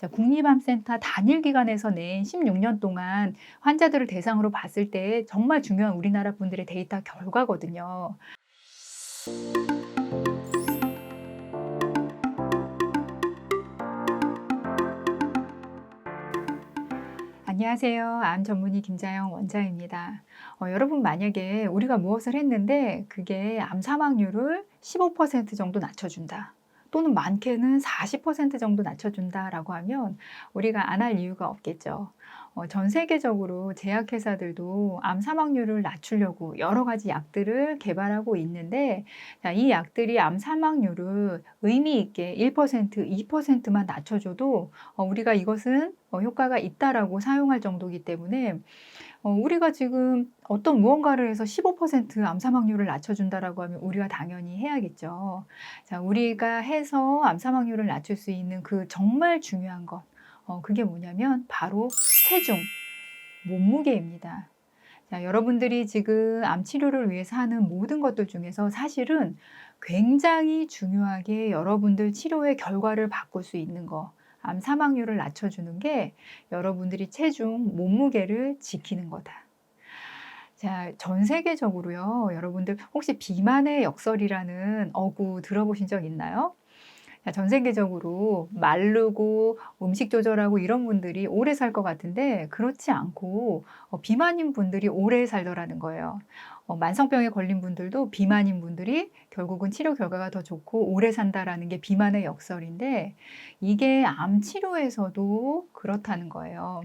자, 국립암센터 단일 기관에서 낸 16년 동안 환자들을 대상으로 봤을 때 정말 중요한 우리나라 분들의 데이터 결과거든요. 안녕하세요. 암 전문의 김자영 원장입니다. 어, 여러분 만약에 우리가 무엇을 했는데 그게 암 사망률을 15% 정도 낮춰준다. 또는 많게는 40% 정도 낮춰준다라고 하면 우리가 안 할 이유가 없겠죠. 어, 전 세계적으로 제약회사들도 암 사망률을 낮추려고 여러 가지 약들을 개발하고 있는데 자, 이 약들이 암 사망률을 의미 있게 1%, 2%만 낮춰줘도 어, 우리가 이것은 어, 효과가 있다라고 사용할 정도이기 때문에 어, 우리가 지금 어떤 무언가를 해서 15%암 사망률을 낮춰준다라고 하면 우리가 당연히 해야겠죠. 자, 우리가 해서 암 사망률을 낮출 수 있는 그 정말 중요한 것, 어, 그게 뭐냐면 바로 체중, 몸무게입니다. 자, 여러분들이 지금 암 치료를 위해서 하는 모든 것들 중에서 사실은 굉장히 중요하게 여러분들 치료의 결과를 바꿀 수 있는 거, 암 사망률을 낮춰주는 게 여러분들이 체중, 몸무게를 지키는 거다. 자, 전 세계적으로요, 여러분들 혹시 비만의 역설이라는 어구 들어보신 적 있나요? 자, 전 세계적으로 마르고 음식 조절하고 이런 분들이 오래 살 것 같은데 그렇지 않고 어, 비만인 분들이 오래 살더라는 거예요. 어, 만성병에 걸린 분들도 비만인 분들이 결국은 치료 결과가 더 좋고 오래 산다라는 게 비만의 역설인데 이게 암 치료에서도 그렇다는 거예요.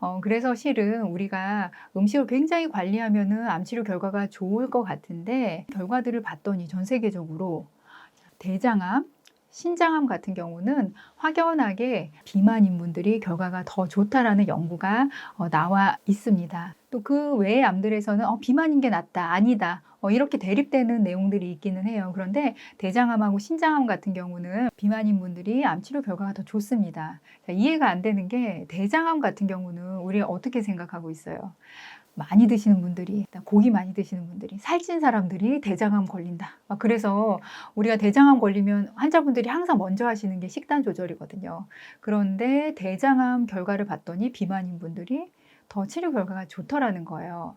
어, 그래서 실은 우리가 음식을 굉장히 관리하면은 암 치료 결과가 좋을 것 같은데 결과들을 봤더니 전 세계적으로 대장암, 신장암 같은 경우는 확연하게 비만인 분들이 결과가 더 좋다라는 연구가 어, 나와 있습니다. 또 그 외의 암들에서는 어, 비만인 게 낫다, 아니다. 어, 이렇게 대립되는 내용들이 있기는 해요. 그런데 대장암하고 신장암 같은 경우는 비만인 분들이 암 치료 결과가 더 좋습니다. 자, 이해가 안 되는 게 대장암 같은 경우는 우리 어떻게 생각하고 있어요? 많이 드시는 분들이 고기 많이 드시는 분들이 살찐 사람들이 대장암 걸린다. 막 그래서 우리가 대장암 걸리면 환자분들이 항상 먼저 하시는 게 식단 조절이거든요. 그런데 대장암 결과를 봤더니 비만인 분들이 더 치료 결과가 좋더라는 거예요.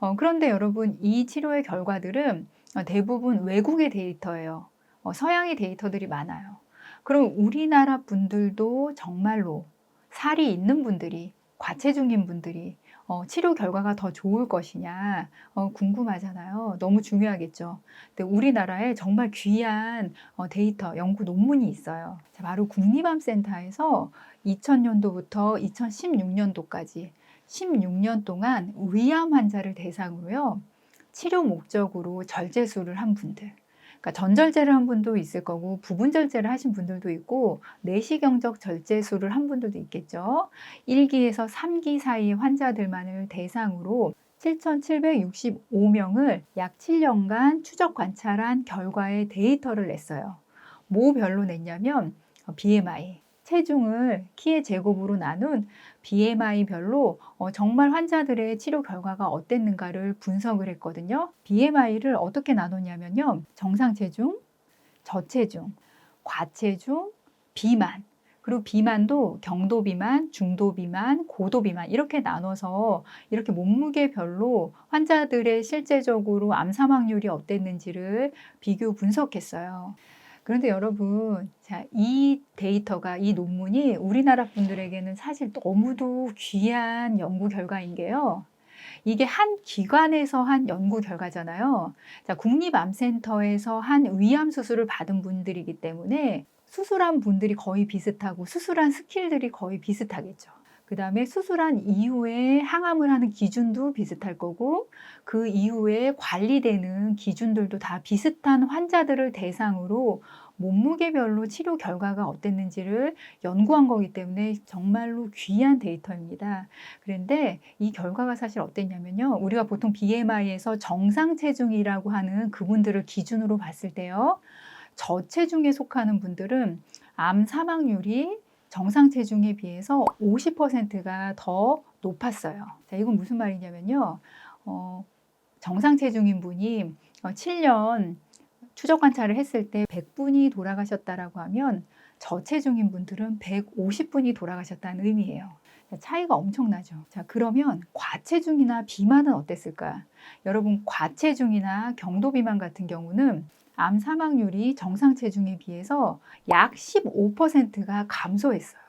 어, 그런데 여러분 이 치료의 결과들은 대부분 외국의 데이터예요. 어, 서양의 데이터들이 많아요. 그럼 우리나라 분들도 정말로 살이 있는 분들이 과체중인 분들이 어, 치료 결과가 더 좋을 것이냐 어, 궁금하잖아요. 너무 중요하겠죠. 근데 우리나라에 정말 귀한 어, 데이터, 연구 논문이 있어요. 자, 바로 국립암센터에서 2000년도부터 2016년도까지 16년 동안 위암 환자를 대상으로요. 치료 목적으로 절제술을 한 분들. 그러니까 전절제를 한 분도 있을 거고 부분 절제를 하신 분들도 있고 내시경적 절제술을 한 분들도 있겠죠. 1기에서 3기 사이 환자들만을 대상으로 7,765명을 약 7년간 추적 관찰한 결과의 데이터를 냈어요. 뭐 별로 냈냐면 BMI, 체중을 키의 제곱으로 나눈 BMI별로 어, 정말 환자들의 치료 결과가 어땠는가를 분석을 했거든요. BMI를 어떻게 나눴냐면요. 정상 체중, 저체중, 과체중, 비만, 그리고 비만도 경도 비만, 중도 비만, 고도 비만 이렇게 나눠서 이렇게 몸무게별로 환자들의 실제적으로 암 사망률이 어땠는지를 비교 분석했어요. 그런데 여러분, 자, 이 데이터가, 이 논문이 우리나라 분들에게는 사실 너무도 귀한 연구 결과인 게요. 이게 한 기관에서 한 연구 결과잖아요. 자, 국립암센터에서 한 위암 수술을 받은 분들이기 때문에 수술한 분들이 거의 비슷하고 수술한 스킬들이 거의 비슷하겠죠. 그 다음에 수술한 이후에 항암을 하는 기준도 비슷할 거고 그 이후에 관리되는 기준들도 다 비슷한 환자들을 대상으로 몸무게별로 치료 결과가 어땠는지를 연구한 거기 때문에 정말로 귀한 데이터입니다. 그런데 이 결과가 사실 어땠냐면요. 우리가 보통 BMI에서 정상 체중이라고 하는 그분들을 기준으로 봤을 때요. 저체중에 속하는 분들은 암 사망률이 정상 체중에 비해서 50%가 더 높았어요. 자, 이건 무슨 말이냐면요. 어, 정상 체중인 분이 7년 추적 관찰을 했을 때 100분이 돌아가셨다라고 하면 저체중인 분들은 150분이 돌아가셨다는 의미예요. 자, 차이가 엄청나죠. 자, 그러면 과체중이나 비만은 어땠을까? 여러분, 과체중이나 경도 비만 같은 경우는 암 사망률이 정상 체중에 비해서 약 15%가 감소했어요.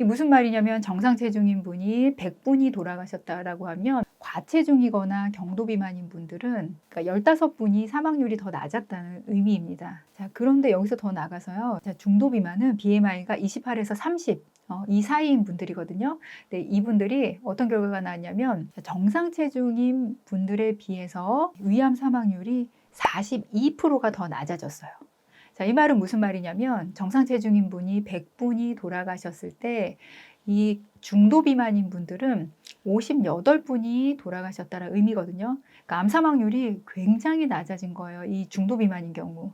이 무슨 말이냐면 정상 체중인 분이 100분이 돌아가셨다라고 하면 과체중이거나 경도 비만인 분들은 그러니까 15분이 사망률이 더 낮았다는 의미입니다. 자, 그런데 여기서 더 나가서요. 자, 중도 비만은 BMI가 28에서 30 어, 이 사이인 분들이거든요. 근데 이분들이 어떤 결과가 나왔냐면 정상 체중인 분들에 비해서 위암 사망률이 42%가 더 낮아졌어요. 자, 이 말은 무슨 말이냐면 정상 체중인 분이 100분이 돌아가셨을 때 이 중도 비만인 분들은 58분이 돌아가셨다는 의미거든요. 그러니까 암 사망률이 굉장히 낮아진 거예요. 이 중도 비만인 경우.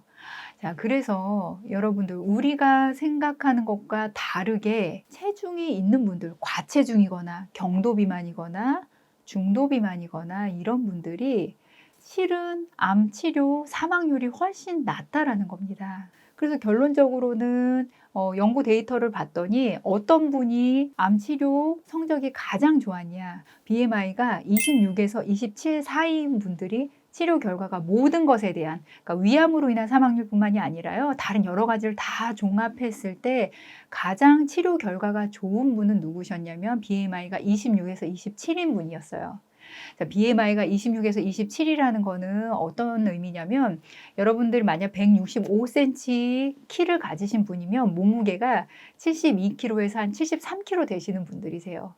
자, 그래서 여러분들 우리가 생각하는 것과 다르게 체중이 있는 분들, 과체중이거나 경도 비만이거나 중도 비만이거나 이런 분들이 실은 암 치료 사망률이 훨씬 낮다라는 겁니다. 그래서 결론적으로는 어, 연구 데이터를 봤더니 어떤 분이 암 치료 성적이 가장 좋았냐? BMI가 26에서 27 사이인 분들이 치료 결과가 모든 것에 대한 그러니까 위암으로 인한 사망률뿐만이 아니라요 다른 여러 가지를 다 종합했을 때 가장 치료 결과가 좋은 분은 누구셨냐면 BMI가 26에서 27인 분이었어요. 자, BMI가 26에서 27이라는 거는 어떤 의미냐면 여러분들 만약 165cm 키를 가지신 분이면 몸무게가 72kg에서 한 73kg 되시는 분들이세요.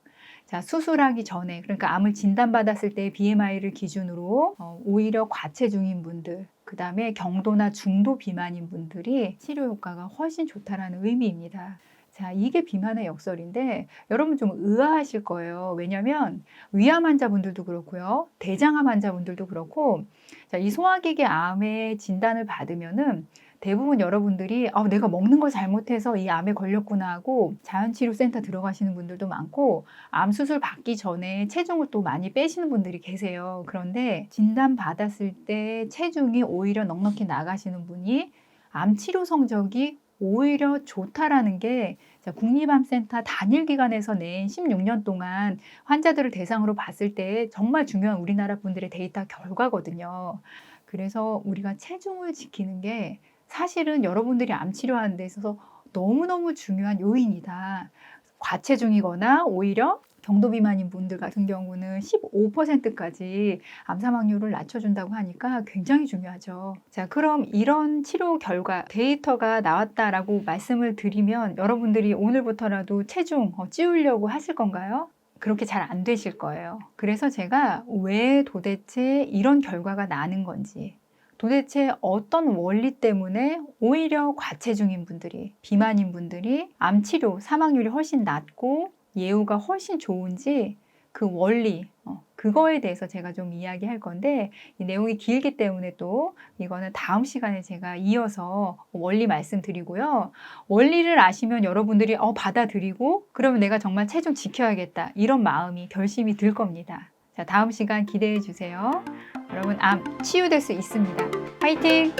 자, 수술하기 전에 그러니까 암을 진단받았을 때 BMI를 기준으로 어, 오히려 과체중인 분들 그 다음에 경도나 중도 비만인 분들이 치료 효과가 훨씬 좋다라는 의미입니다. 자, 이게 비만의 역설인데 여러분 좀 의아하실 거예요. 왜냐하면 위암 환자분들도 그렇고요, 대장암 환자분들도 그렇고, 자, 이 소화기계 암의 진단을 받으면은 대부분 여러분들이 아, 내가 먹는 걸 잘못해서 이 암에 걸렸구나 하고 자연치료센터 들어가시는 분들도 많고 암 수술 받기 전에 체중을 또 많이 빼시는 분들이 계세요. 그런데 진단 받았을 때 체중이 오히려 넉넉히 나가시는 분이 암 치료 성적이 오히려 좋다라는 게 국립암센터 단일 기관에서 낸 16년 동안 환자들을 대상으로 봤을 때 정말 중요한 우리나라 분들의 데이터 결과거든요. 그래서 우리가 체중을 지키는 게 사실은 여러분들이 암 치료하는 데 있어서 너무너무 중요한 요인이다. 과체중이거나 오히려 경도 비만인 분들 같은 경우는 15%까지 암 사망률을 낮춰준다고 하니까 굉장히 중요하죠. 자, 그럼 이런 치료 결과 데이터가 나왔다라고 말씀을 드리면 여러분들이 오늘부터라도 체중 어, 찌우려고 하실 건가요? 그렇게 잘 안 되실 거예요. 그래서 제가 왜 도대체 이런 결과가 나는 건지, 도대체 어떤 원리 때문에 오히려 과체중인 분들이, 비만인 분들이 암 치료 사망률이 훨씬 낮고 예후가 훨씬 좋은지 그 원리, 어, 그거에 대해서 제가 좀 이야기할 건데 이 내용이 길기 때문에 또 이거는 다음 시간에 제가 이어서 원리 말씀드리고요. 원리를 아시면 여러분들이 어, 받아들이고 그러면 내가 정말 체중 지켜야겠다 이런 마음이 결심이 들 겁니다. 자, 다음 시간 기대해 주세요. 여러분 암 치유될 수 있습니다. 파이팅!